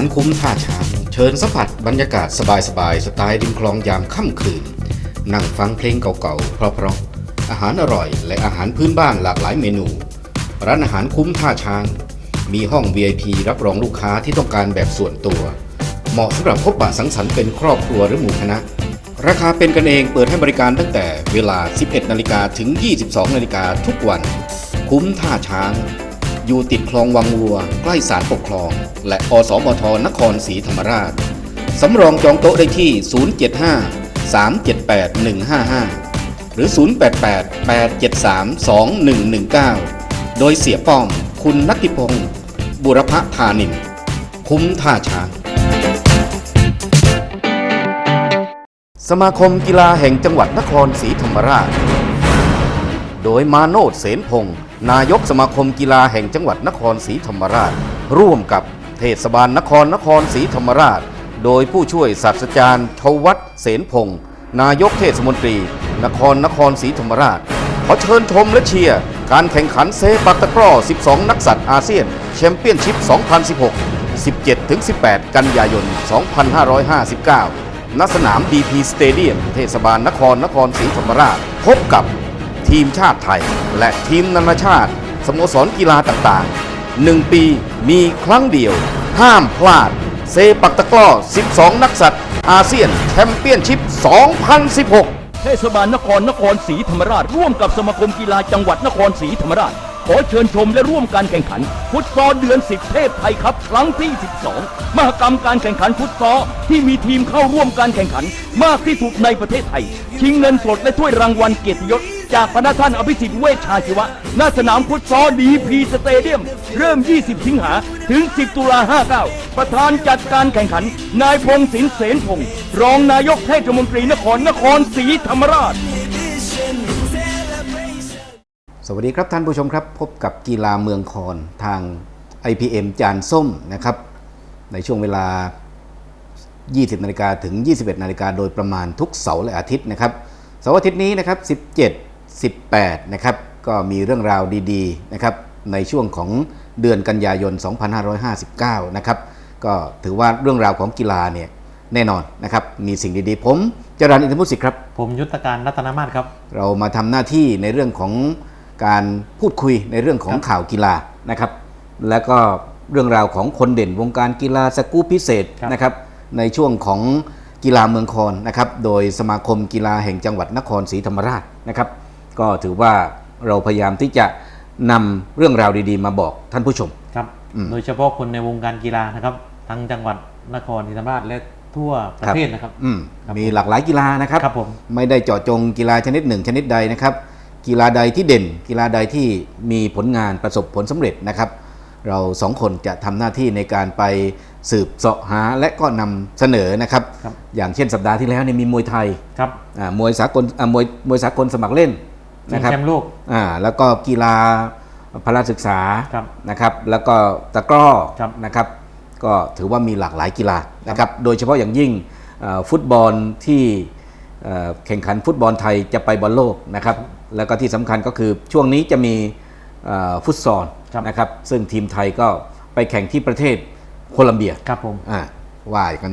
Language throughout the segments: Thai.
านอาหารคุ้มท่าช้าง เชิญสัมผัสบรรยากาศสบายๆสไตล์ริมคลองยามค่ำคืน นั่งฟังเพลงเก่าๆ เพราะๆอาหารอร่อย และอาหารพื้นบ้านหลากหลายเมนู ร้านอาหารคุ้มท่าช้าง มีห้อง VIP รับรองลูกค้าที่ต้องการแบบส่วนตัว เหมาะสำหรับพบปะสังสรรค์เป็นครอบครัวหรือหมู่คณะ ราคาเป็นกันเองเปิดให้บริการตั้งแต่เวลา 11 นาฬิกาถึง 22 นาฬิกาทุกวัน คุ้มท่าช้าง อยู่ติดคลองวังวัว ใกล้ศาลปกครอง และอสมทนครศรีธรรมราช สำรองจองโต๊ะได้ที่ 075 378 155 หรือ 088 873 2119 โดยเสียป้อม คุณนัทธิพงศ์บุรพธานิน คุ้มท่าช้างสมาคมกีฬาแห่งจังหวัดนครศรีธรรมราช โดยมาโนดเสนพงศ์ นายกสมาคมกีฬาแห่งจังหวัดนครศรีธรรมราช ร่วมกับเทศบาลนครนครศรีธรรมราช โดยผู้ช่วยศาสตราจารย์ทวัฒน์เสนพงศ์นายกเทศมนตรี นครนครศรีธรรมราช ขอเชิญชมและเชียร์การแข่งขันเซปักตะกร้อ 12 นักสัตว์อาเซียน แชมเปี้ยนชิพ 2016 17-18 กันยายน 2559 ณ สนาม BP Stadium เทศบาลนครนครศรีธรรมราช พบกับ ทีมชาติไทย และทีมนานาชาติ สโมสรกีฬาต่างๆ 1 ปีมีครั้งเดียว ห้ามพลาด เซปักตะกร้อ 12 นักสัตว์ อาเซียนแชมเปี้ยนชิพ 2016 เทศบาลนครนครศรีธรรมราช ร่วมกับสมาคมกีฬาจังหวัดนครศรีธรรมราช อเชิญชมและร่วมการแข่งขัน ฟุตซอลเดือน 10 เทพไทยครับ ครั้งที่ 12 มหกรรมการแข่งขันฟุตซอลที่มีทีมเข้าร่วมการแข่งขัน มากที่สุดในประเทศไทย ชิงเงินสดและถ้วยรางวัลเกียรติยศ จากพระท่านอภิสิทธิ์เวชชาชีวะ ณ สนามฟุตซอลดีพีสเตเดียม เริ่ม 20 สิงหา ถึง 10 ตุลา 59 ประธานจัดการแข่งขัน นายพงศินเสนพงศ์รองนายกเทศมนตรีนครนครศรีธรรมราช สวัสดีครับท่านผู้ชมครับ พบกับกีฬาเมืองคอนทาง IPM จานส้มนะครับ ในช่วงเวลา 20นาฬิกาถึง 21นาฬิกาโดยประมาณทุกเสาร์และอาทิตย์นะครับเสาร์อาทิตย์นี้นะครับ 17 18 นะครับ ก็มีเรื่องราวดีๆนะครับในช่วงของเดือนกันยายน 2559 นะครับ ก็ถือว่าเรื่องราวของกีฬาเนี่ยแน่นอนนะครับ มีสิ่งดีๆ ผมจรันอินทมุสิกครับ ผมยุทธการรัตนมาศครับ เรามาทำหน้าที่ในเรื่องของ การพูดคุยในเรื่องของครับข่าวกีฬานะครับ แล้วก็เรื่องราวของคนเด่นวงการกีฬาสกู๊ปพิเศษครับนะครับ ในช่วงของกีฬาเมืองคอนนะครับ โดยสมาคมกีฬาแห่งจังหวัดนครศรีธรรมราชนะครับ ก็ถือว่าเราพยายามที่จะนำเรื่องราวดีๆ มาบอกท่านผู้ชมครับอืมโดยเฉพาะคนในวงการกีฬานะครับ ทั้งจังหวัดนครศรีธรรมราชและทั่วประเทศนะครับอืมครับมีหลากหลายกีฬานะครับครับผมไม่ได้เจาะจงกีฬาชนิดหนึ่งชนิดใดนะครับ กีฬาใดที่เด่น กีฬาใดที่มีผลงานประสบผลสำเร็จนะครับ เราสองคนจะทำหน้าที่ในการไปสืบเสาะหาและก็นำเสนอนะครับครับอย่างเช่นสัปดาห์ที่แล้วเนี่ยมีมวยไทยครับอ่ามวยสากลอ่ามวยมวยสากลสมัครเล่นชิงนะครับแชมป์โลกอ่าแล้วก็กีฬาพละศึกษาครับนะครับแล้วก็ตะกร้อครับนะครับก็ถือว่ามีหลากหลายกีฬานะครับโดยเฉพาะอย่างยิ่งเอ่อฟุตบอลที่เอ่อแข่งขันฟุตบอลไทยจะไปบอลโลกนะครับ แล้วก็ที่สำคัญก็คือช่วงนี้จะมีเอ่อฟุตซอลครับนะครับ ซึ่งทีมไทยก็ไปแข่งที่ประเทศโคลัมเบียครับผมอ่าว่ากัน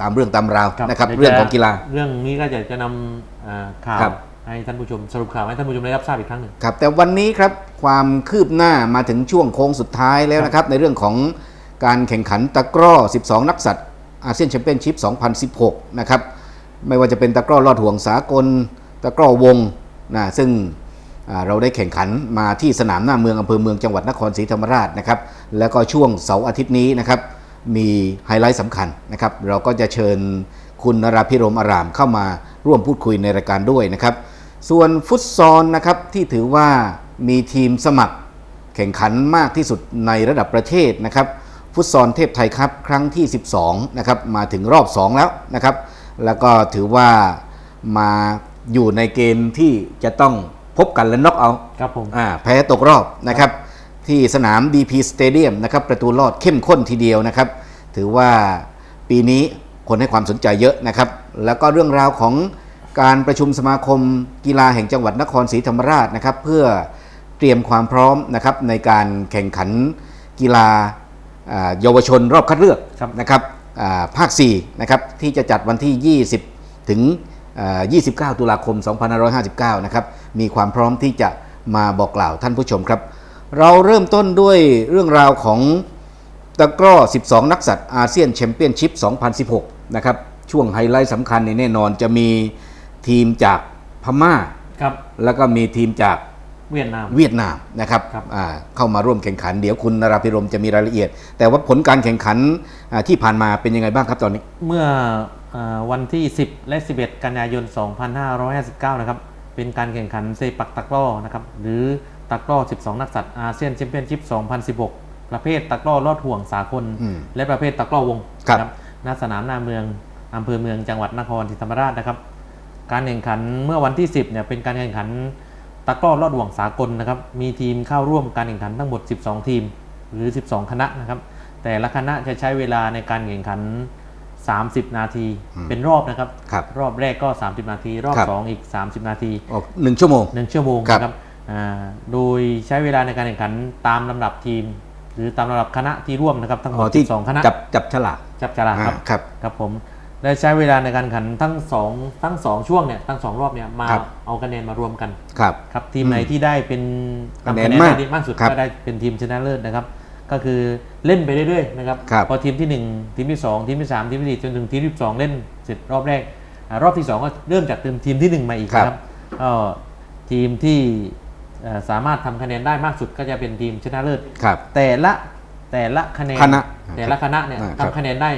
ตามเรื่องตามราวครับนะครับดี๋ยวเรื่องของกีฬา เรื่องนี้ก็จะจะนำอ่าข่าวครับให้ท่านผู้ชมสรุปข่าวให้ท่านผู้ชมได้รับทราบอีกครั้งหนึ่งครับแต่วันนี้ครับความคืบหน้ามาถึงช่วงโค้งสุดท้ายแล้วนะครับ ในเรื่องของการแข่งขันตะกร้อ 12 นักสัตว์อาเซียนแชมเปี้ยนชิพ 2016 นะครับ ไม่ว่าจะเป็นตะกร้อลอดห่วงสากล ตะกร้อวง นะซึ่งเราได้แข่งขันมาที่สนามหน้าเมืองอำเภอเมืองจังหวัดนครศรีธรรมราชนะครับ แล้วก็ช่วงเสาร์อาทิตย์นี้นะครับมีไฮไลท์สำคัญนะครับ เราก็จะเชิญคุณนราพิรมอารามเข้ามาร่วมพูดคุยในรายการด้วยนะครับ ส่วนฟุตซอลนะครับที่ถือว่ามีทีมสมัครแข่งขันมากที่สุดในระดับประเทศนะครับ ฟุตซอลเทพไทยครับครั้งที่ 12นะครับมาถึงรอบ 2 แล้วนะครับ แล้วก็ถือว่ามา อยู่ในเกณฑ์ที่จะต้องพบกันและน็อกเอาครับผมอ่าแพ้ตกรอบนะครับ ที่สนาม BP Stadium นะครับ ประตูลอดเข้มข้นทีเดียวนะครับ ถือว่าปีนี้คนให้ความสนใจเยอะนะครับ แล้วก็เรื่องราวของการประชุมสมาคมกีฬาแห่งจังหวัดนครศรีธรรมราชนะครับ เพื่อเตรียมความพร้อมนะครับในการแข่งขันกีฬาอ่าเยาวชนรอบคัดเลือกครับนะครับอ่าภาค4นะครับที่จะจัดวันที่ 20 ถึงอ่า 29 ตุลาคม 2559 นะครับ มีความพร้อมที่จะมาบอกกล่าวท่านผู้ชมครับ เราเริ่มต้นด้วยเรื่องราวของตะกร้อ 12 นักสัตว์อาเซียนแชมเปี้ยนชิพ 2016 นะครับ ช่วงไฮไลท์สำคัญในแน่นอนจะมีทีมจากพม่า ครับ แล้วก็มีทีมจากเวียดนาม เวียดนามนะครับครับ อ่าเข้ามาร่วมแข่งขัน เดี๋ยวคุณนราภิรมย์จะมีรายละเอียด แต่ว่าผลการแข่งขันอ่าที่ผ่านมาเป็นยังไงบ้างครับตอนนี้ เมื่ออา วันที่ 10 และ 11 กันยายน 2559 นะครับ เป็นการแข่งขันเซปักตะกร้อนะครับ หรือตะกร้อ 12 นักสัตว์อาเซียนแชมเปี้ยนชิพ 2016 ประเภทตะกร้อลอดห่วงสากลอืมและประเภทตะกร้อวงครับนะณสนามหน้าเมืองอำเภอเมืองจังหวัดนครศรีธรรมราชนะครับ การแข่งขันเมื่อวันที่ 10 เนี่ย เป็นการแข่งขันตะกร้อลอดห่วงสากลนะครับ มีทีมเข้าร่วมการแข่งขันทั้งหมด 12 ทีม หรือ 12 คณะนะครับ แต่ละคณะจะใช้เวลาในการแข่งขัน 30 นาที เป็นรอบนะครับครับรอบแรกก็ 30 นาที รอบ ครับ 2 อีก 30 นาทีออกหนึ่งชั่วโมง 1ชั่วโมงครับ นะครับอ่าโดยใช้เวลาในการแข่งขันตามลำดับทีม หรือตามลำดับคณะที่ร่วมนะครับทั้งหมอ๋อดที่12คณะจับจับฉลากจับฉลากครับ อ่าครับ ครับผมได้ใช้เวลาในการแข่งขันทั้งสองทั้งสองช่วงเนี่ยทั้งสองรอบเนี่ยมาครับ เอาคะแนนมารวมกัน ครับ ครับทีมไหนที่ได้เป็นคะแนนทำมากได้มากสุดครับ ก็ได้เป็นทีมชนะเลิศนะครับ ก็คือเล่นไปเรื่อยๆนะครับครับพอทีมที่ 1 ทีมที่ 2 ทีมที่ 3 ทีมที่ 4 จนถึงทีมที่2เล่นเสร็จรอบแรกอารอบที่ 2 ก็เริ่มจากทีมทีมที่1 มาอีกครับนะครับก็ทีมที่เอ่อสามารถทำคะแนนได้มากสุดก็จะเป็นทีมชนะเลิศ ครับ แต่ละแต่ละคะแนนคณะแต่ละคณะเนี่ยอ่าครับ ทำคะแนนได้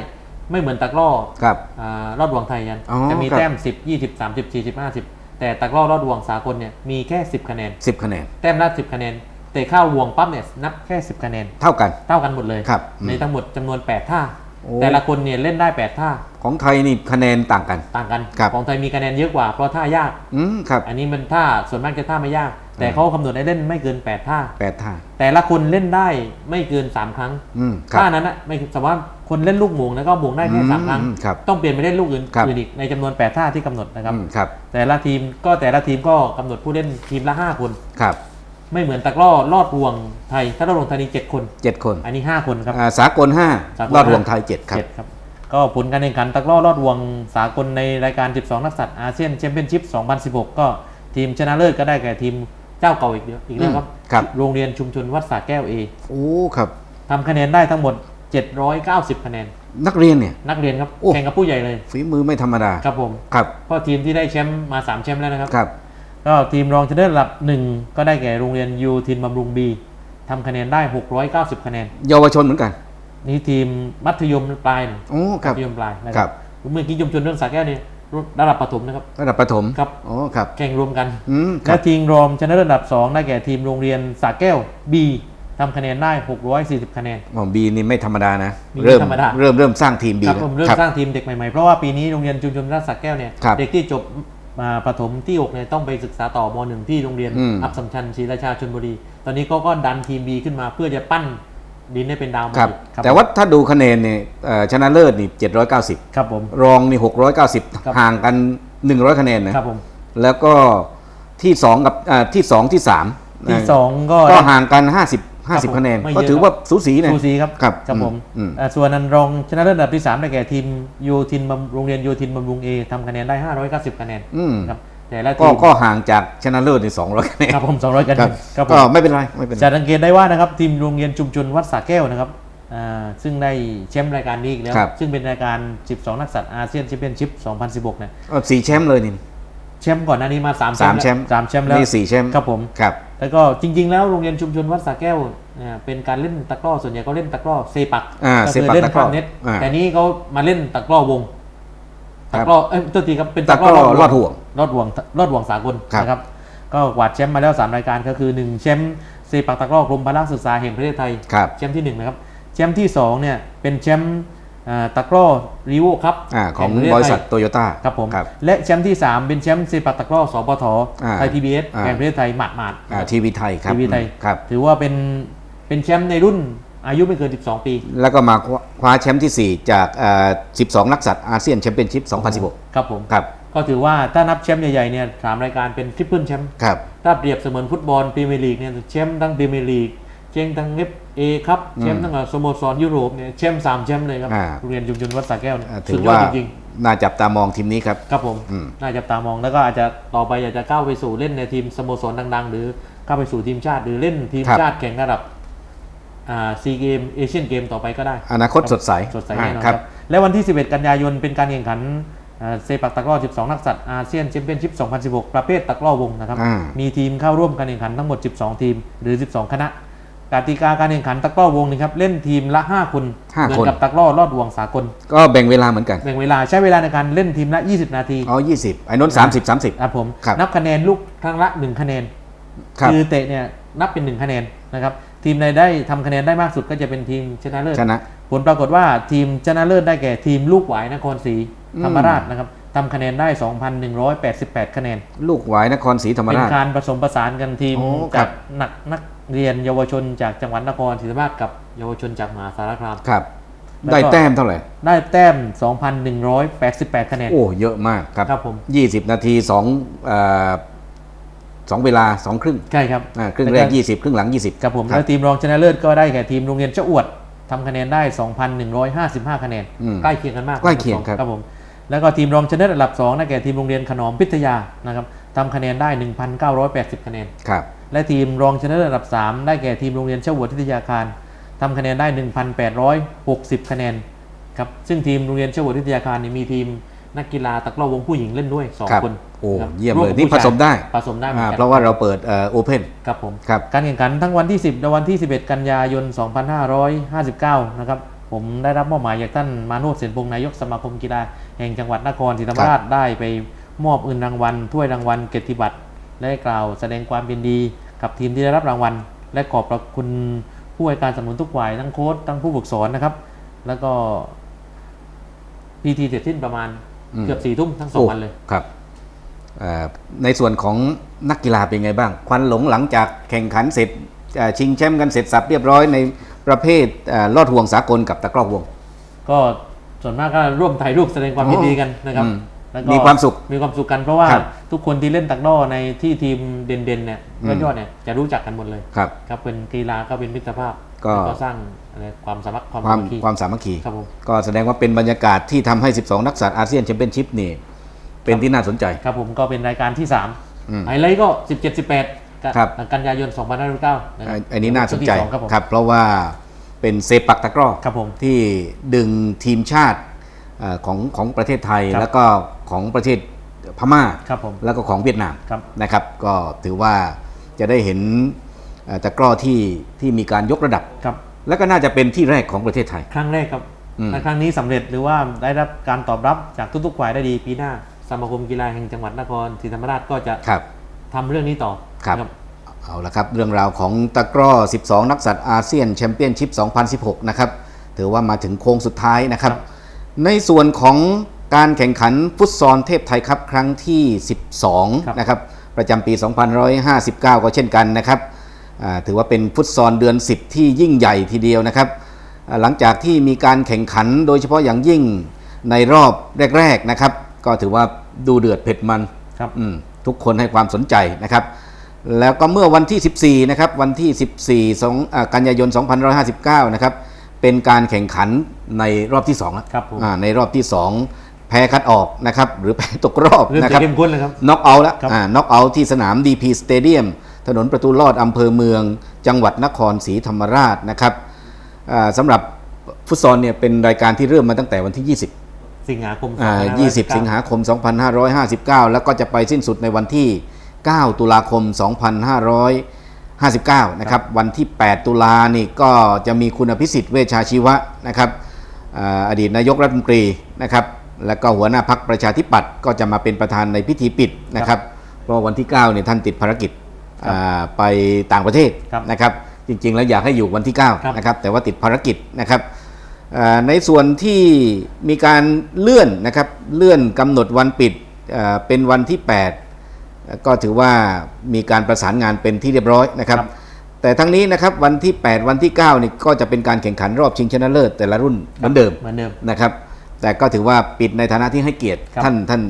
ไม่เหมือนตะกร้อ ครับ อ่ารอดวงไทยกันอ๋อจะมีครับ แต้ม 10 20 30 40 50 แต่ตะกร้อรอดวงสากลเนี่ยมีแค่ 10 คะแนนสิบคะแนน แต้มละ10 คะแนน แต่เข้าวงปั๊บเนี่ยนับแค่ 10คะแนนเท่ากัน เท่ากันหมดเลยครับอืมในทั้งหมดจำนวน 8 ท่า โอ้ แต่ละคนเนี่ยเล่นได้ 8 ท่าของไทยนี่คะแนนต่างกัน ต่างกัน ครับ ของไทยมีคะแนนเยอะกว่าเพราะท่ายาก อืมครับ อันนี้มันท่าส่วนมากจะท่าไม่ยาก แต่เขากำหนดให้เล่นไม่เกิน 8 ท่า แปดท่าแต่ละคนเล่นได้ไม่เกิน 3 ครั้งอืมครับ ท่านั้นนะไม่สมมติว่าคนเล่นลูกหมงแล้วก็หมงได้แค่สามครั้ง อืมครับต้องเปลี่ยนไปเล่นลูกอื่นครับ อื่นอีกในจำนวน 8 ท่าที่กำหนดนะครับ อืมครับแต่ละทีมก็แต่ละทีมก็กำหนดผู้เล่นทีมละ 5 คน ครับ ไม่เหมือนตะกร้อลอดรวงไทย ถ้าลอดรวงไทยนี่เจ็ดคน เจ็ดคนอันนี้ 5 คนครับ อ่าสากลห้าสากล รอดห้ารวงไทยเจ็ดครับ เจ็ดครับ ก็ผลการแข่งขันตะกร้อลอดรวงสากลในรายการ 12 นักสัตว์อาเซียนแชมเปี้ยนชิพ 2016 ก็ทีมชนะเลิศก็ได้แก่ทีมเจ้าเก่าอีกเดียวอีกแล้วครับ อืมครับ โรงเรียนชุมชนวัดสระแก้วเอโอ้ครับ ทำคะแนนได้ทั้งหมด 790 คะแนน นักเรียนเนี่ย นักเรียนครับโอ้ แข่งกับผู้ใหญ่เลยฝีมือไม่ธรรมดา ครับผม ครับ เพราะทีมที่ได้แชมป์มา 3 แชมป์แล้วนะครับ ครับ ก็ทีมรองชนะเลิศระดับหนึ่งก็ได้แก่โรงเรียนยูทินบำรุงบีทำคะแนนได้ 690 คะแนน เยาวชนเหมือนกัน นี่ทีมมัธยมปลายนะโอ้คมัรับธยมปลายนะคครัรับบ เมื่อกี้ยมชนเรื่องสาแก้วนี่ระดับประถมนะครับ ระดับประถมครับ อ๋อครับ แข่งรวมกัน อืมคและรับทีมรองชนะเลิศระดับ 2 ได้แก่ทีมโรงเรียนสาแก้ว B ทำคะแนนได้ 640 คะแนน หมอบีนี่ไม่ธรรมดานะ บีเริ่มไม่ธรรมดา เริ่มเริ่มสร้างทีมบีครับแล้ว ผมเริ่มครับสร้างทีมเด็กใหม่ๆ เพราะว่าปีนี้โรงเรียนชุมชนราชสระแก้วเนี่ยครับ เด็กที่จบ มาประถมที่6เนี่ยต้องไปศึกษาต่อม .1 ที่โรงเรียนอืมอับสัมชัญศรีราชาชนบุรี ตอนนี้เขาก็ดันทีม B ขึ้นมาเพื่อจะปั้นดินให้เป็นดาวมาครับอีกครับแต่ว่าถ้าดูคะแนนเนี่ยเอ่อชนะเลิศนี่ 790 ครับผมรองนี่ครับ690 ห่างกัน 100 คะแนนนะครับผมแล้วก็ที่ 2 กับอ่าที่ 2 ที่ 3 ที่ 2 ก็ก็ได้ห่างกัน 50ครับผม 50 คะแนนไม่เยอะก็ถือว่าสูสีนะสูสีครับครับครับผมอืมอ่าส่วนอันรองชนะเลิศระดับที่3ได้แก่ทีมโยทินบำโรงเรียนโยทินบำรุงเอทำคะแนนได้ 590 คะแนนอืมครับแต่ละก็ทีมก็ห่างจากชนะเลิศนี่200คะแนนครับผม200คะแนครับนครับผก็มไม่เป็นไรไม่เป็นไรจะสังเกตได้ว่านะครับทีมโรงเรียนชุมชนวัดสระแก้วนะครับอ่าซึ่งได้แชมป์รายการนี้อีกแล้วครับซึ่งเป็นรายการ 12 นักสัตว์อาเซียนแชมเปี้ยนชิพ 2016เนี่ยเอาสี่แชมป์เลยนี่ แชมป์ก่อนหน้านี้มา3สามแชมป์สามแชมป์แล้วนี่สี่แชมป์ครับผมครับแล้วก็จริง ๆ แล้วโรงเรียนชุมชนวัดสระแก้วอ่าเป็นการเล่นตะกร้อส่วนใหญ่ก็เล่นตะกร้อเซปักอ่าก็เซคือปักเล่นตะกร้อข้ามเน็ตอ่าแต่นี้เขามาเล่นตะกร้อวงครัตะบกร้อเอ้ยตัวทีครับเป็นตะกร้อลอดห่วงลอดห่วงลอดห่วงสากลครับนะครับ ก็กวาดแชมป์มาแล้ว3รายการก็คือ1แชมป์เซปักตะกร้อกรมพละศึกษาแห่งประเทศไทยครับแชมป์ที่1นะครับแชมป์ที่2เนี่ยเป็นแชมป์อ่า ตะกร้อรีโวครับอ่าของแห่ประเทศบริษัทไทยโตโยต้าครับผมครับและแชมป์ที่ 3 เป็นแชมป์เซปักตะกร้อสปทอ่าไทยพีบีเอสอ่าแห่งประเทศไทยหมาดหมาดอ่าทีวีไทยครับทีวีไทยครับถือว่าเป็นเป็นแชมป์ในรุ่นอายุไม่เกิน 12 ปี แล้วก็มาคว้าแชมป์ที่ 4 จากเอ่อ12 นักสัตว์อาเซียนแชมเปี้ยนชิพ 2016 ครับผมครับก็ถือว่าถ้านับแชมป์ใหญ่ๆเนี่ยสามรายการเป็นทริปเปิลแชมป์ครับถ้าเปรียบเสมือนฟุตบอลพรีเมียร์ลีกเนี่ยแชมป์ทั้งพรีเมียร์ลีก เชียงทั้งเอฟเอครับแชมป์ทั้งสโมสรยุโรปเนี่ยแชมป์สามแชมป์เลยครับอ่าโรงเรียนชุมชนวัดสระแก้วเนี่ยอ่าถืสุอดยอดว่าจริงน่าจับตามองทีมนี้ครับๆครับผมอืมน่าจับตามองแล้วก็อาจจะต่อไปอยากจะก้าวไปสู่เล่นในทีมสโมสรดัง ๆ หรือก้าวไปสู่ทีมชาติ หรือเล่นทีมครับชาติแข่งระดับอ่าซีเกมเอเชียนเกมต่อไปก็ได้ อนาคตสดใสสดใสแน่นอนอ่าครับ และวันที่ 11 กันยายนเป็นการแข่งขันอ่าเซปักตะกร้อ 12 นักสัตว์อาเซียนแชมเปี้ยนชิพ 2016 ประเภทตะกร้อวงนะครับอ่ามีทีมเข้าร่วมการแข่งขันทั้งหมด 12 ทีม หรือ 12 คณะ กติกาการแข่งขันตะกร้อวงนะครับเล่นทีมละ 5 คนห้าเหมือคนนกับตะกร้อลอดห่วงสากล ก็แบ่งเวลาเหมือนกันแบ่งเวลาใช้เวลาในการเล่นทีมละ 20 นาทีอ๋อ20ไอ้นนท์30 30ครับผมครับนับคะแนนลูกครั้งละ 1 คะแนนครับคือเตะเนี่ยนับเป็น 1 คะแนนนะครับทีมใดได้ทำคะแนนได้มากสุดก็จะเป็นทีมชนะเลิศชนะผลปรากฏว่าทีมชนะเลิศได้แก่ทีมลูกหวายนครศรีอืมธรรมราชนะครับทำคะแนนได้ 2,188 คะแนน ลูกหวายนครศรีธรรมเป็นราชการผสมประสานกันทีมโอ้ครัจาบกนักนัก เรียนเยาวชนจากจังหวัดนครศรีธรรมราชกับเยาวชนจากมหาสารคาม ครับ แล้วก็ ได้แต้มเท่าไหร่ ได้แต้ม 2,188 คะแนน โอ้เยอะมากครับ ครับผม 20 นาที2เอ่อสองเวลา2ครึ่งใช่ครับอ่าครึ่งแรก20 ครึ่งหลัง 20 ครับผมครับแล้วทีมรองชนะเลิศก็ได้แก่ทีมโรงเรียนเจ้าอวดทำคะแนนได้ 2,155 คะแนน อืมใกล้เคียงกันมากใกล้เคียงครับครับผม แล้วก็ทีมรองชนะเลิศอันดับ2ได้แก่ทีมโรงเรียนขนอมพิทยานะครับ ทำคะแนนได้ 1,980 คะแนน ครับ และทีมรองชนะเลิศอันดับ 3 ได้แก่ทีมโรงเรียนเจ้าหัวทิทยาคารทำคะแนนได้ 1,860 คะแนนครับซึ่งทีมโรงเรียนเจ้าหัวทิทยาคารนี่มีทีมนักกีฬาตะกร้อวงผู้หญิงเล่นด้วย ครับ2 คนโอ้ครับเยี่ยมร่วเลยกับนี่ผู้ผสมได้ผสมได้หมือนอ่ากัน เพราะว่าเราเปิดโอเพนครับผม ครับ การแข่งขันทั้งวันที่ 10และวันที่ 11 กันยายน 2559 นะครับ ผมได้รับมอบหมายจากท่านมาโนชเสนพงศ์นายกสมาคมกีฬาแห่งจังหวัดนครศรีธรรมราชได้ไป มอบอื่นรางวัลถ้วยรางวัลเกียรติบัตรและกล่าวแสดงความยินดี กับทีมที่ได้รับรางวัล และขอบพระคุณผู้ให้การสนับสนุนทุกฝ่ายทั้งโค้ชทั้งผู้ฝึกสอนนะครับ แล้วก็พีทีเสร็จสิ้นประมาณอืมเกือบสี่ทุ่มทั้งสองวันเลยโครับเอ่อในส่วนของนักกีฬาเป็นไงบ้าง ควันหลงหลังจากแข่งขันเสร็จเอ่อชิงแชมป์กันเสร็จสับเรียบร้อยในประเภทเอ่อลอดห่วงสากลกับตะกร้อวง ก็ส่วนมากก็ร่วมถ่ายรูปแสดงความยินดีกันนะครับอืม แล้วก็มีความสุขมีความสุขกันเพราะว่าครับทุกคนที่เล่นตักด้อในที่ทีมเด่นๆเนี่ยอืม ยอดๆเนี่ยจะรู้จักกันหมดเลยครับ ครับเป็นกีฬาก็เป็นมิตรภาพก็ แล้วก็สร้างอะไรความสามัคความความสามัคคีความสามัคคี ครับผมก็แสดงว่าเป็นบรรยากาศที่ทำให้ 12 นักสัตว์อาเซียนแชมเปี้ยนชิพนี่ เป็นที่น่าสนใจ ครับผมก็เป็นรายการที่ อืม3 ไฮไลท์ก็ 17 18กันครับ กันยายน2559นะคอัรับนอันนี้น่าสนใจช่วงที่สองครับผม ครับเพราะว่าเป็นเซปักตะกร้อครับผมที่ดึงทีมชาติเอ่อของของประเทศไทย ครับแล้วก็ ของประเทศพม่าครับผมแล้วก็ของเวียดนามครับนะครับ ก็ถือว่าจะได้เห็นเอ่อตะกร้อที่ที่มีการยกระดับครับ แล้วก็น่าจะเป็นที่แรกของประเทศไทย ครั้งแรกครับอืมและครั้งนี้สำเร็จหรือว่าได้รับการตอบรับจากทุกๆฝ่ายได้ดีปีหน้าสมาคมกีฬาแห่งจังหวัดนครศรีธรรมราชก็จะครับทำเรื่องนี้ต่อครับนะเอาละครับ เรื่องราวของตะกร้อ 12 นักสัตว์อาเซียนแชมเปี้ยนชิพ 2016 นะครับ ถือว่ามาถึงโค้งสุดท้ายนะครับ ในส่วนของ การแข่งขันฟุตซอลเทพไทยครับครั้งที่ครับ12 นะครับ ประจำปี 2559 ก็เช่นกันนะครับอ่าถือว่าเป็นฟุตซอลเดือน 10 ที่ยิ่งใหญ่ทีเดียวนะครับอ่าหลังจากที่มีการแข่งขันโดยเฉพาะอย่างยิ่งในรอบแรก ๆนะครับ ก็ถือว่าดูเดือดเผ็ดมันครับอืมทุกคนให้ความสนใจนะครับ แล้วก็เมื่อวันที่ 14 นะครับ วันที่ 14สองอ่ากันยายน 2559 นะครับเป็นการแข่งขันในรอบที่2แล้วครับผมอ่าในรอบที่ 2 แพ้คัดออกนะครับหรือแพ้ตกรอบเริ่มนะคจะรับเข้มข้นเลยครับ น็อกเอาท์แล้วครับอ่าน็อกเอาท์ที่สนาม DP Stadium ถนนประตูลอดอำเภอเมือง จังหวัดนครศรีธรรมราชนะครับอ่าสำหรับฟุตซอลเนี่ยเป็นรายการที่เริ่มมาตั้งแต่วันที่ 20 สิงหาคมอ่า2559 20 สิงหาคม 2559 แล้วก็จะไปสิ้นสุดในวันที่ 9 ตุลาคม 2559 นะครับ วันที่ 8 ตุลานี่ก็จะมีคุณอภิสิทธิ์เวชชาชีวะนะครับอ่าอดีตนายกรัฐมนตรีนะครับ แล้วก็หัวหน้าพักประชาธิปัตย์ก็จะมาเป็นประธานในพิธีปิดนะครับ เพราะวันที่9เนี่ยท่านติดภารกิจอ่าไปต่างประเทศครับนะครับ จริงๆ แล้วอยากให้อยู่วันที่ครับ9นะครับ แต่ว่าติดภารกิจนะครับอ่าในส่วนที่มีการเลื่อนนะครับเลื่อนกำหนดวันปิดอ่าเป็นวันที่ 8 ก็ถือว่ามีการประสานงานเป็นที่เรียบร้อยนะครับครับแต่ทั้งนี้นะครับวันที่ 8 วันที่9นี่ก็จะเป็นการแข่งขันรอบชิงชนะเลิศแต่ละรุ่นเหมือนเดิมเหมือนเดิมนะครับ แต่ก็ถือว่าปิดในฐานะที่ให้เกียรติครับท่านท่าน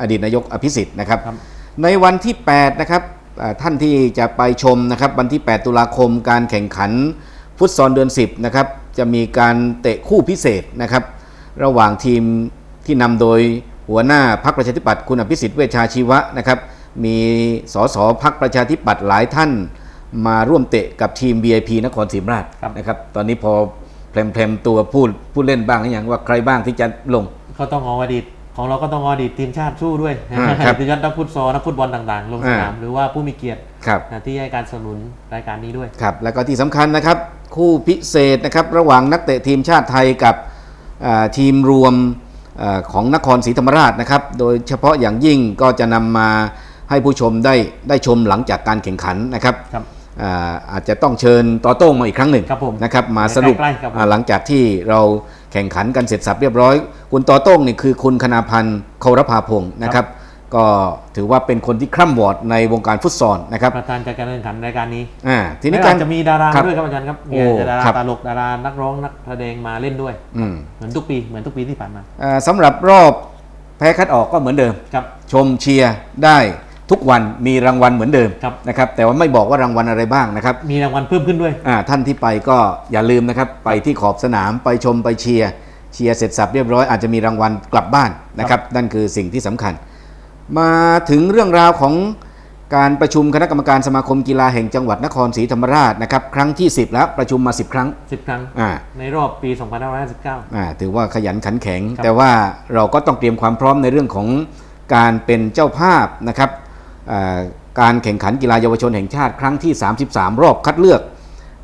อดีตนายกอภิสิทธิ์นะครับครับในวันที่ 8 นะครับเอ่อท่านที่จะไปชมนะครับวันที่ 8 ตุลาคมการแข่งขันฟุตซอลเดือน 10 นะครับ จะมีการเตะคู่พิเศษนะครับ ระหว่างทีมที่นำโดยหัวหน้าพักประชาธิปัตย์คุณอภิสิทธิ์เวชชาชีวะนะครับ มีสสพักประชาธิปัตย์หลายท่านมาร่วมเตะกับทีม VIP นครศรีธรรมราชครับนะครับ ตอนนี้พอ แพรมๆตัวพูดผู้เล่นบ้างหรือยังว่าใครบ้างที่จะลง ก็ต้องเอาอดีตของเราก็ต้องเอาอดีตทีมชาติสู้ด้วยอ่าครับทีมชาตินักฟุตซอลนักฟุตบอลต่างๆ ลงสนามอ่าหรือว่าผู้มีเกียรติครับนะที่ให้การสนับสนุนรายการนี้ด้วยครับแล้วก็ที่สำคัญนะครับ คู่พิเศษนะครับระหว่างนักเตะทีมชาติไทยกับอ่าทีมรวมอาของนครศรีธรรมราชนะครับ โดยเฉพาะอย่างยิ่งก็จะนำมาให้ผู้ชมได้ได้ชมหลังจากการแข่งขันนะครับครับ อ่าอาจจะต้องเชิญต่อโต้งมาอีกครั้งหนึ่งครับผมนะครับมาสรุปใกล้ๆครับผมอ่าหลังจากที่เราแข่งขันกันเสร็จสับเรียบร้อย คุณต่อโต้งนี่คือคุณคณาพันธ์เคารพาพงศ์นะครับก็ถือว่าเป็นคนที่คร่ำวอร์ดในวงการฟุตซอลนะครับประธานจัดการแข่งขันรายการนี้อ่าทีนี้แล้วการอาจจะมีดาราครับด้วยครับอาจารย์ครับมีโอ้ดาราครับตลกดารานักร้องนักแสดงมาเล่นด้วยอืมเหมือนทุกปีเหมือนทุกปีที่ผ่านมาอ่าสำหรับรอบแพ้คัดออกก็เหมือนเดิมครับชมเชียร์ได้ ทุกวันมีรางวัลเหมือนเดิมครับนะครับแต่ว่าไม่บอกว่ารางวัลอะไรบ้างนะครับ มีรางวัลเพิ่มขึ้นด้วยอ่าท่านที่ไปก็อย่าลืมนะครับไปที่ขอบสนามไปชมไปเชียร์เชียร์เสร็จสับเรียบร้อยอาจจะมีรางวัลกลับบ้านนะครับนั่นคือสิ่งที่สำคัญ มาถึงเรื่องราวของการประชุมคณะกรรมการสมาคมกีฬาแห่งจังหวัดนครศรีธรรมราชนะครับครั้งที่ 10 แล้วประชุมมา 10 ครั้ง 10 ครั้งอ่าในรอบปี2559อ่าถือว่าขยันขันแข็งครับแต่ว่าเราก็ต้องเตรียมความพร้อมในเรื่องของการเป็นเจ้าภาพนะครับอ่า การแข่งขันกีฬาเยาวชนแห่งชาติครั้งที่ 33 รอบคัดเลือก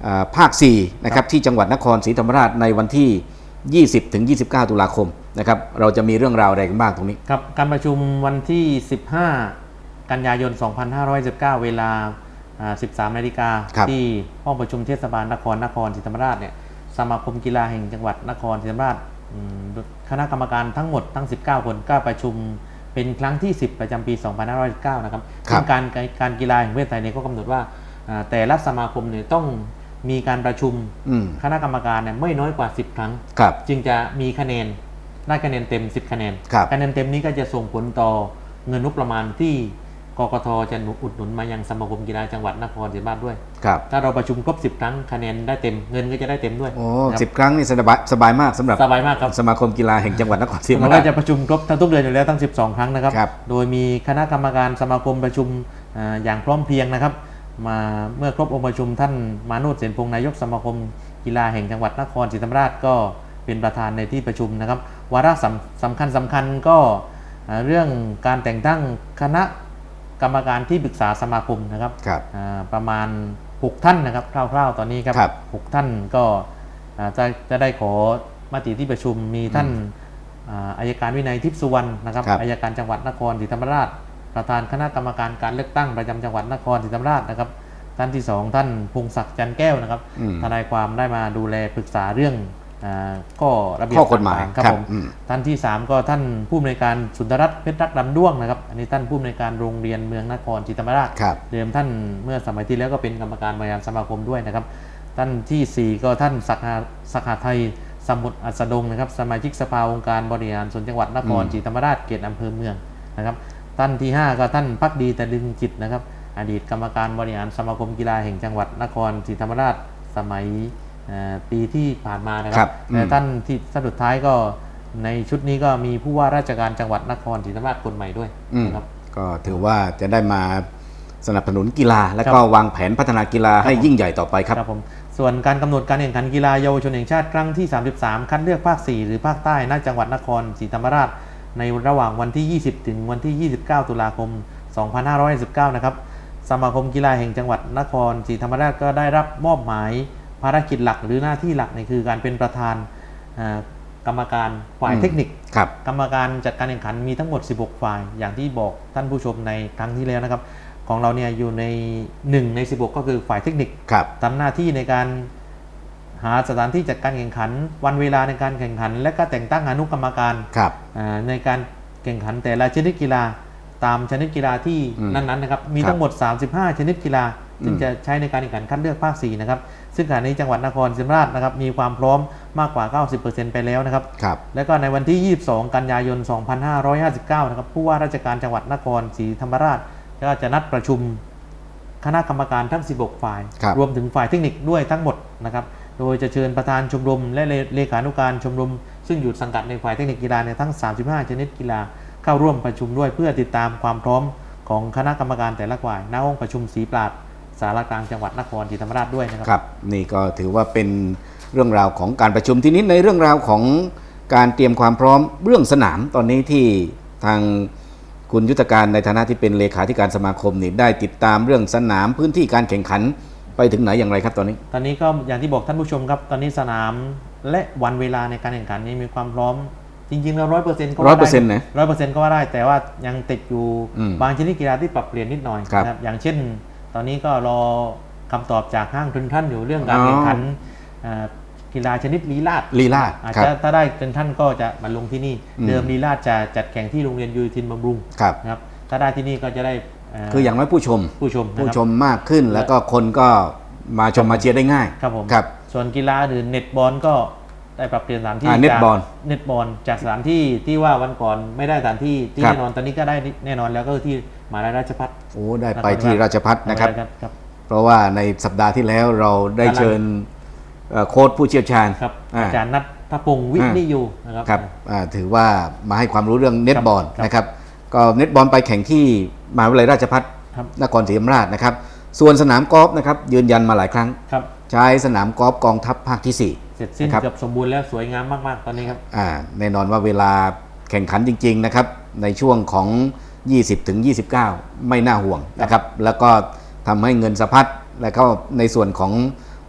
อาภาค4นะครับที่จังหวัดนครศรีธรรมราชในวันที่ 20 ถึง 29 ตุลาคมนะครับเราจะมีเรื่องราวอะไรกันบ้างตรงนี้ครับการประชุมวันที่ 15 กันยายน 2519 เวลาอ่า13 นาฬิกาครับที่ห้องประชุมเทศบาลนครนครศรีธรรมราชเนี่ยสมาคมกีฬาแห่งจังหวัดนครศรีธรรมราชอืมคณะกรรมการทั้งหมดทั้ง 19 คนก็ประชุม เป็นครั้งที่ 10 ประจำปี 2519 นะครับครับซึ่งการการกีฬาแห่งประเทศไทยเนี่ยก็กำหนดว่าอ่าแต่ละสมาคมเนี่ยต้องมีการประชุมอืมคณะกรรมการเนี่ยไม่น้อยกว่า 10 ครั้งครับจึงจะมีคะแนนได้คะแนนเต็ม 10 คะแนนครับคะแนนเต็มนี้ก็จะส่งผลต่อเงินงบประมาณที่ กกทจะหนุนอุดหนุนมายังสมาคมกีฬาจังหวัดนครศรีธรรมราชด้วย ครับถ้าเราประชุมครบ 10 ครั้งคะแนนได้เต็มเงินก็จะได้เต็มด้วยโอ้ครับสิบครั้งนี่สบายสบายมากสำหรับสบายมากครับสมาคมกีฬาแห่งจังหวัดนครศรีธรรมมันราก็ช จะประชุมครบทั้งทุกเดือนอยู่แล้วทั้ง 12 ครั้งนะครับ ครับ โดยมีคณะกรรมการสมาคมประชุมอ่าอย่างพร้อมเพรียงนะครับ มาเมื่อครบองค์ประชุมท่านมาโนดเสนพงษ์นายกสมาคมกีฬาแห่งจังหวัดนครศรีธรรมราชก็เป็นประธานในที่ประชุมนะครับ วาระสำสำคัญสำคัญก็อ่าเรื่องการแต่งตั้งคณะ กรรมการที่ปรึกษาสมาคมนะครับครับ อ่าประมาณ 6 ท่านนะครับคร่าวๆตอนนี้ครับครับ หกท่านก็อ่าจะจะได้ขอมติที่ประชุมมีท่านอ่าอายการวินัยทิพย์สุวรรณนะครับครับ อายการจังหวัดนครศรีธรรมราช ประธานคณะกรรมการการเลือกตั้งประจำจังหวัดนครศรีธรรมราชนะครับ ท่านที่2ท่านพงศักดิ์จันแก้วนะครับ อืม ทนายความได้มาดูแลปรึกษาเรื่อง อาข้อระเบียบข้อกฎหมายต่งๆครับครับผมอืมท่านที่ 3 ก็ท่านผู้อำนวยการสุนทรรัตน์เพชรรักดำด้วงนะครับอันนี้ท่านผู้อำนวยการโรงเรียนเมืองนครศรีธรรมราชครับเดิมท่านเมื่อสมัยที่แล้วก็เป็นกรรมการบริหารสมาคมด้วยนะครับ ท่านทีสี่ 4 ก็ท่านสักหาสักหาไทยสมุทรอัสดงนะครับ สมาชิกสภาองค์การบริหารส่วนจังหวัดนครอืมศรีธรรมราชเขตอำเภอเมืองนะครับ ท่านที่ 5 ก็ท่านพักดีแต่ลึงจิตนะครับ อดีตกรรมการบริหารสมาคมกีฬาแห่งจังหวัดนครศรีธรรมราชสมัยเอ่อ ปีที่ผ่านมานะคครัรับบอืมและท่านที่ท่านสุดท้ายก็ในชุดนี้ก็มีผู้ว่าราชการจังหวัดนครศรีธรรมราชคนใหม่ด้วยอืมนะครับก็ถือว่าจะได้มาสนับสนุนกีฬา และครัก็บวางแผนพัฒนากีฬาให้ครับผมยิ่งใหญ่ต่อไปครับครับผมส่วนการกำหนดการแข่งขันกีฬาเยาวชนแห่งชาติครั้งที่ 33 คัดเลือกภาค 4 หรือภาคใต้ณจังหวัดนครศรีธรรมราช ในระหว่างวันที่ 20 ถึงวันที่ 29 ตุลาคม 2519นะครับสมาคมกีฬาแห่งจังหวัดนครศรีธรรมราชก็ได้รับมอบหมาย ภารกิจหลักหรือหน้าที่หลักในคือการเป็นประธานอ่ากรรมการฝ่ายอืมเทคนิคครับกรรมการจัดการแข่งขันมีทั้งหมด 16 ฝ่าย อย่างที่บอกท่านผู้ชมในครั้งที่แล้วนะครับ ของเราเนี่ยอยู่ใน 1 ใน 16 ก็คือฝ่ายเทคนิคครับทำหน้าที่ในการหาสถานที่จัดการแข่งขัน วันเวลาในการแข่งขัน และก็แต่งตั้งอนุกรรมการครับอ่าในการแข่งขันแต่ละชนิดกีฬาตามชนิดกีฬาที่อืมนั้นๆนะครับ มีครับทั้งหมด 35 ชนิดกีฬา ซึ่งอืมจะใช้ในการแข่งขันคัดเลือกภาค4นะครับซึ่งขณะนี้จังหวัดนครศรีธรรมราชนะครับมีความพร้อมมากกว่า 90%ไปแล้วนะครับครับ และก็ในวันที่ 22 กันยายน 2559 นะครับผู้ว่าราชการจังหวัดนครศรีธรรมราชก็จะนัดประชุมคณะกรรมการทั้ง 16 ฝ่ายครับรวมถึงฝ่ายเทคนิคด้วยทั้งหมดนะครับโดยจะเชิญประธานชมรม และเลเลขานุการชมรม ซึ่งอยู่สังกัดในฝ่ายเทคนิคกีฬาในทั้ง 35 ชนิดกีฬาเข้าร่วมประชุมด้วยเพื่อติดตามความพร้อมของคณะกรรมการแต่ละฝ่ายณห้องประชุมศรีปราด สารกลางจังหวัดนครศรีธรรมราชด้วยนะครับครับ นี่ก็ถือว่าเป็นเรื่องราวของการประชุมที่นี้ในเรื่องราวของการเตรียมความพร้อมเรื่องสนามตอนนี้ที่ทางคุณยุทธการในฐานะที่เป็นเลขาธิการสมาคมนี่ได้ติดตามเรื่องสนามพื้นที่การแข่งขันไปถึงไหนอย่างไรครับตอนนี้ ตอนนี้ก็อย่างที่บอกท่านผู้ชมครับ ตอนนี้สนามและวันเวลาในการแข่งขันนี้มีความพร้อม จริงๆแล้วร้อยเปอร์เซ็นต์ก็ว่าได้100%นะร้อยเปอร์เซ็นต์ก็ว่าได้ แต่ว่ายังติดอยู่อืมบางชนิดกีฬาที่ปรับเปลี่ยนนิดหน่อยครับนะครับอย่างเช่น ตอนนี้ก็รอคำตอบจากห้างทุนท่านอยู่เรื่องการอ๋อแข่งขันอ่ากีฬาชนิดลีลาดลีลาดอาจครับจะถ้าได้ทุนท่านก็จะมาลงที่นี่อืมเดิมลีลาดจะจัดแข่งที่โรงเรียนยูทินบำรุงครับนะครับถ้าได้ที่นี่ก็จะได้เคืออย่างน้อยผู้ชมผู้ชมนะครับผู้ชมมากขึ้นแล้วก็คนก็มาชมมาเชียร์ได้ง่ายครับผมครับส่วนกีฬาอื่นเน็ตบอลก็ ได้ปรับเปลี่ยนสถานที่อ่าจากเน็ตบอลเน็ตบอลจากสถานที่ที่ว่าวันก่อนไม่ได้สถานที่ที่ครับ แน่นอนตอนนี้ก็ได้แน่นอนแล้วก็คือที่มหาลัยราชภัฏ โอ้ได้ไปที่ราชพัฒนะครับครับเพราะว่าในสัปดาห์ที่แล้วเราได้เชิญเอ่อโค้ชผู้เชี่ยวชาญครับอ่าอาจารย์นัททพงศ์วิทย์อ่านิยูนะครับ ครับอ่าถือว่ามาให้ความรู้เรื่องเน็ตบอลครับนะครับ ก็เน็ตบอลไปแข่งที่มหาวิทยาลัยราชภัฏครับ นครศรีธรรมราชนะครับ ส่วนสนามกอล์ฟนะครับยืนยันมาหลายครั้ง ครับ ใช้สนามกอล์ฟกองทัพภาคที่ เสร็จสิ้นนะครับเกือบสมบูรณ์แล้วสวยงามมาก ๆ ตอนนี้ครับ4อ่าแน่นอนว่าเวลาแข่งขันจริง ๆ นะครับ ในช่วงของ 20ถึง29 ไม่น่าห่วงนะครับ แล้วก็ทำให้เงินสะพัดและก็ในส่วนของ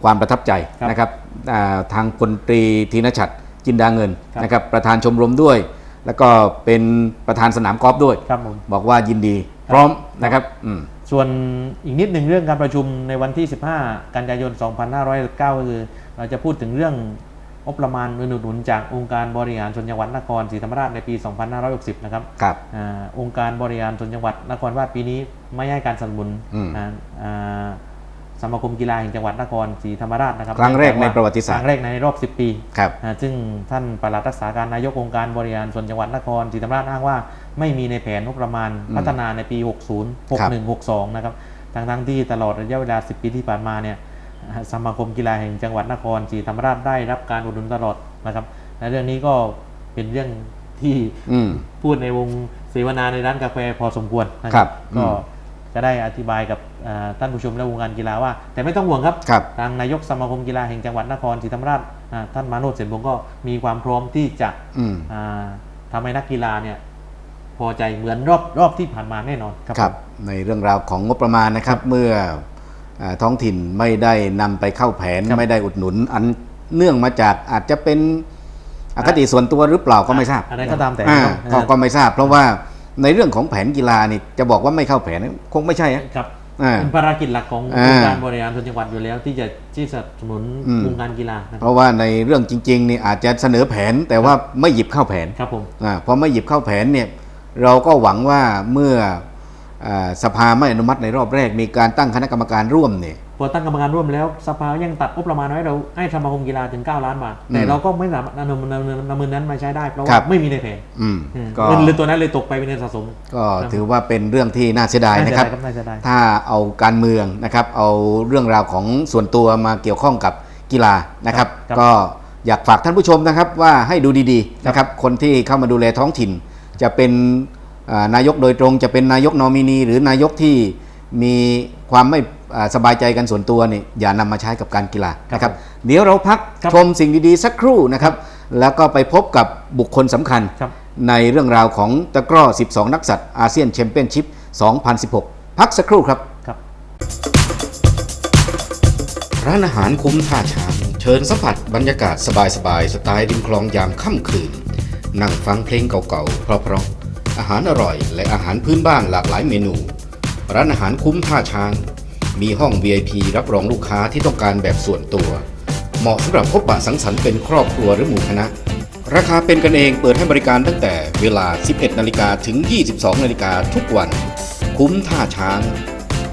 ความประทับใจครับนะครับอ่าทางพลตรีธีนชัดจินดาเงินครับนะครับ ประธานชมรมด้วย แล้วก็เป็นประธานสนามกอล์ฟด้วยครับผมบอกว่ายินดี พร้อมนะครับอืม ส่วนอีกนิดหนึ่งเรื่องการประชุมในวันที่ 15 กันยายน 2509ก็คือ เราจะพูดถึงเรื่องงบประมาณเงินอุดหนุนจากองค์การบริหารส่วนจังหวัดนครศรีธรรมราชในปี 2560 นะครับครับอาองค์การบริหารส่วนจังหวัดนครราชปีนี้ไม่ให้การสนับสนุนอืมอ่าอ่า สมาคมกีฬาแห่งจังหวัดนครศรีธรรมราชนะครับครั้งแรกในประวัติศาสตร์ครั้งแรกในรอบ 10 ปีครับอ่าซึ่งท่านปลัดรักษาการนายกองค์การบริหารส่วนจังหวัดนครศรีธรรมราชอ้างว่า ไม่มีในแผนงบประมาณอืมพัฒนาในปี 60ครับ61 62 นะครับทั้งทั้งๆที่ตลอดระยะเวลา 10 ปีที่ผ่านมาเนี่ยอ่าสมาคมกีฬาแห่งจังหวัดนครศรีธรรมราชได้รับการอุดหนุนตลอดนะครับและเรื่องนี้ก็เป็นเรื่องที่อืมพูดในวงเสวนาในร้านกาแฟพอสมควรนะคครัรับบก็อืม จะได้อธิบายกับอ่าท่านผู้ชมและวงการกีฬาว่า แต่ไม่ต้องห่วงครับครับทางนายกสมาคมกีฬาแห่งจังหวัดนครศรีธรรมราชอ่าท่านมาโนดเสนบงก็มีความพร้อมที่จะอืมอ่าทำให้นักกีฬาเนี่ยพอใจเหมือนรอบรอบที่ผ่านมาแน่นอนครับครับผมในเรื่องราวของงบประมาณนะครับเมื่ออาท้องถิ่นไม่ได้นำไปเข้าแผนครับไม่ได้อุดหนุน อันเนื่องมาจากอาจจะเป็นอคติส่วนตัวหรือเปล่าก็ไม่ทราบอะไรก็ตามแต่อ่าครับก็ก็ไม่ทราบ เพราะว่า ในเรื่องของแผนกีฬานี่จะบอกว่าไม่เข้าแผนคงไม่ใช่ฮะครับอ่าเป็นภารกิจหลักของอ่าองค์การบริหารส่วนจังหวัดอยู่แล้วที่จะที่สนับสนุนอืมวงการกีฬานะคเพรับราะว่าในเรื่องจริงๆนี่อาจจะเสนอแผนแต่ว่าไม่หยิบเข้าแผนครับผมอาพอไม่หยิบเข้าแผนเนี่ยเราก็หวังว่าเมื่ออาสภาไม่อนุมัติในรอบแรก มีการตั้งคณะกรรมการร่วมเนี่ย พอตั้งกรรมการร่วมแล้วสภายังตัดงบประมาณไว้เราให้สมาคมกีฬาถึง 9 ล้านบาทแต่อืมเราก็ไม่สามารถนำนำนำนำเงินนั้นมาใช้ได้เพราะครัว่าบไม่มีในแผนอืมอืมก็เงินเลยตัวนั้นเลยตกไปเป็นเงินสะสม ก็ถือว่าเป็นเรื่องที่น่าเสียดายนะครับน่าเสียดายถ้าเอาการเมืองนะครับเอาเรื่องราวของส่วนตัวมาเกี่ยวข้องกับกีฬานะครับครับ ก็อยากฝากท่านผู้ชมนะครับว่าให้ดูดีๆนะครับคนที่เข้ามาดูแลท้องถิ่น จะเป็นอ่านายกโดยตรงจะเป็นนายกนอมินี หรือนายกที่มีความไม่อ่า สบายใจกันส่วนตัวนี่อย่านำมาใช้กับการกีฬานะครับเดี๋ยวเราพักครับชมสิ่งดีๆสักครู่นะครับ แล้วก็ไปพบกับบุคคลสำคัญครับในเรื่องราวของตะกร้อ 12 นักสัตว์อาเซียนแชมเปี้ยนชิพ 2016 พักสักครู่ครับครับ ร้านอาหารคุ้มท่าช้างเชิญสัมผัสบรรยากาศสบายๆสไตล์ริมคลองยามค่ำคืน นั่งฟังเพลงเก่าๆเพราะๆอาหารอร่อยและอาหารพื้นบ้านหลากหลายเมนู ร้านอาหารคุ้มท่าช้าง มีห้อง VIP รับรองลูกค้าที่ต้องการแบบส่วนตัว เหมาะสำหรับพบปะสังสรรค์เป็นครอบครัวหรือหมู่คณะ ราคาเป็นกันเองเปิดให้บริการตั้งแต่เวลา 11 นาฬิกาถึง 22 นาฬิกาทุกวัน คุ้มท่าช้าง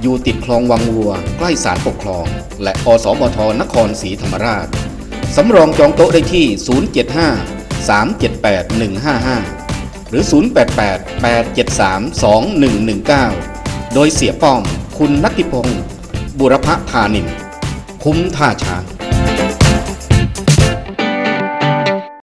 อยู่ติดคลองวังวัว ใกล้ศาลปกครอง และอสมทนครศรีธรรมราช สำรองจองโต๊ะได้ที่ 075 378 155 หรือ 088 873 2119 โดยเสียป้อม คุณนัตติพงศ์บุรพพานิน คุ้มท่าช้าง